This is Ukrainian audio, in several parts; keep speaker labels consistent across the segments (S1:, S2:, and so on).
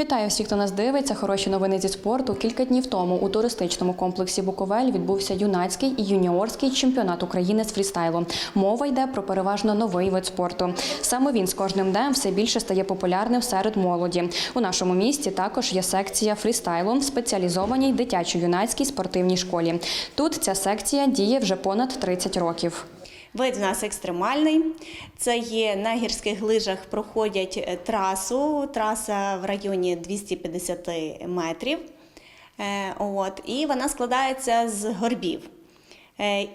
S1: Вітаю всіх, хто нас дивиться. Хороші новини зі спорту. Кілька днів тому у туристичному комплексі Буковель відбувся юнацький і юніорський чемпіонат України з фрістайлу. Мова йде про переважно новий вид спорту. Саме він з кожним днем все більше стає популярним серед молоді. У нашому місті також є секція фрістайлу в спеціалізованій дитячо-юнацькій спортивній школі. Тут ця секція діє вже понад 30 років.
S2: Вид у нас екстремальний. Це є на гірських лижах проходять е, трасу. Траса в районі 250 метрів. Е, От, і вона складається з горбів. Е,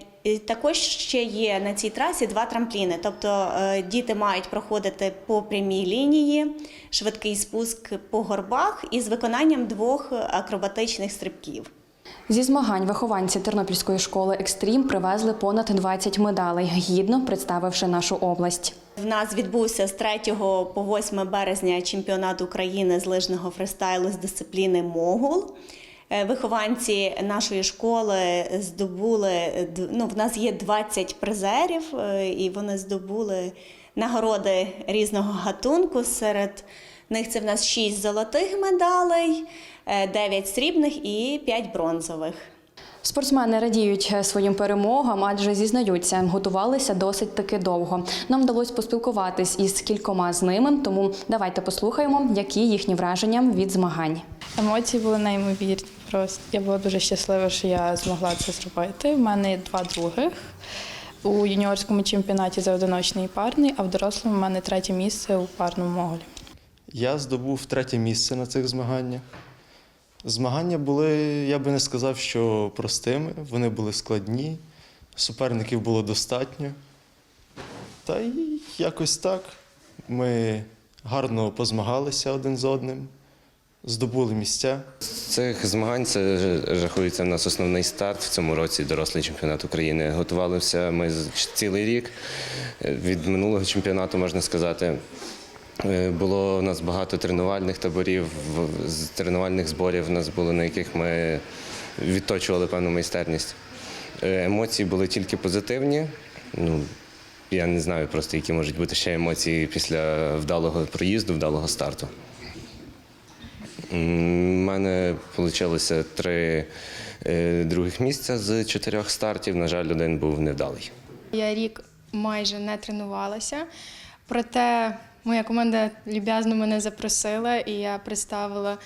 S2: Також ще є на цій трасі два трампліни. Тобто діти мають проходити по прямій лінії, швидкий спуск по горбах із виконанням двох акробатичних стрибків.
S1: Зі змагань вихованці Тернопільської школи Екстрім привезли понад 20 медалей, гідно представивши нашу область.
S2: В нас відбувся з 3 по 8 березня чемпіонат України з лижного фристайлу з дисципліни Могул. Е, Вихованці нашої школи здобули ну, в нас є 20 призерів, е, і вони здобули нагороди різного гатунку. Серед них це в нас 6 золотих медалей, 9 срібних і 5 бронзових.
S1: Спортсмени радіють е, своїм перемогам, адже зізнаються, готувалися досить таки довго. Нам вдалося поспілкуватись із кількома з ними, тому давайте послухаємо, які їхні враження від змагань.
S3: Емоції були неймовірні. Просто я була дуже щаслива, що я змогла це зробити. У мене два других у юніорському чемпіонаті за одиночний і парний, а в дорослому у мене третє місце у парному моголі.
S4: Я здобув третє місце на цих змаганнях. Змагання були, я би не сказав, що простими, вони були складні, суперників було достатньо. Та й якось так. Ми гарно позмагалися один з одним, здобули місця.
S5: З цих змагань це рахується в нас основний старт в цьому році дорослий чемпіонат України. Готувалися ми цілий рік. Е, Від минулого чемпіонату можна сказати. Е, Було у нас багато тренувальних таборів, тренувальних зборів у нас були, на яких ми відточували певну майстерність. Е, Емоції були тільки позитивні. Ну, я не знаю просто, які можуть бути ще емоції після вдалого проїзду, вдалого старту. У мене вийшло три е, других місця з чотирьох стартів. На жаль, один був невдалий.
S6: Я рік майже не тренувалася, проте моя команда люб'язно мене запросила, і я представила,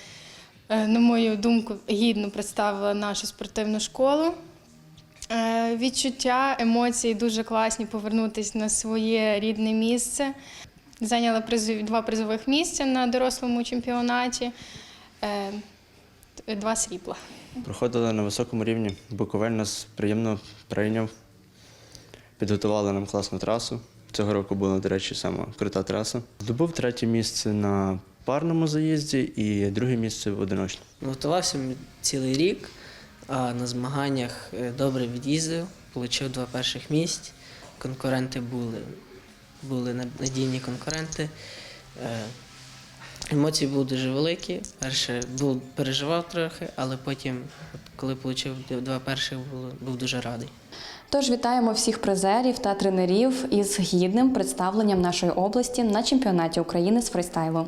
S6: е, на мою думку, гідно представила нашу спортивну школу. Е, Відчуття, емоції дуже класні повернутися на своє рідне місце. Зайняла два призових місця на дорослому чемпіонаті, е, два срібла.
S7: Проходили на високому рівні. Буковель нас приємно прийняв. Підготували нам класну трасу. Цього року була, до речі, сама крута траса. Здобув третє місце на парному заїзді і друге місце в одиночному.
S8: Готувався цілий рік, а на змаганнях е, добре від'їздив, отримав два перших місць. Конкуренти були, були надійні конкуренти. Емоції були дуже великі. Перше був, переживав трохи, але потім, от коли отримав два перших, був дуже радий.
S1: Тож вітаємо всіх призерів та тренерів із гідним представленням нашої області на чемпіонаті України з фристайлу.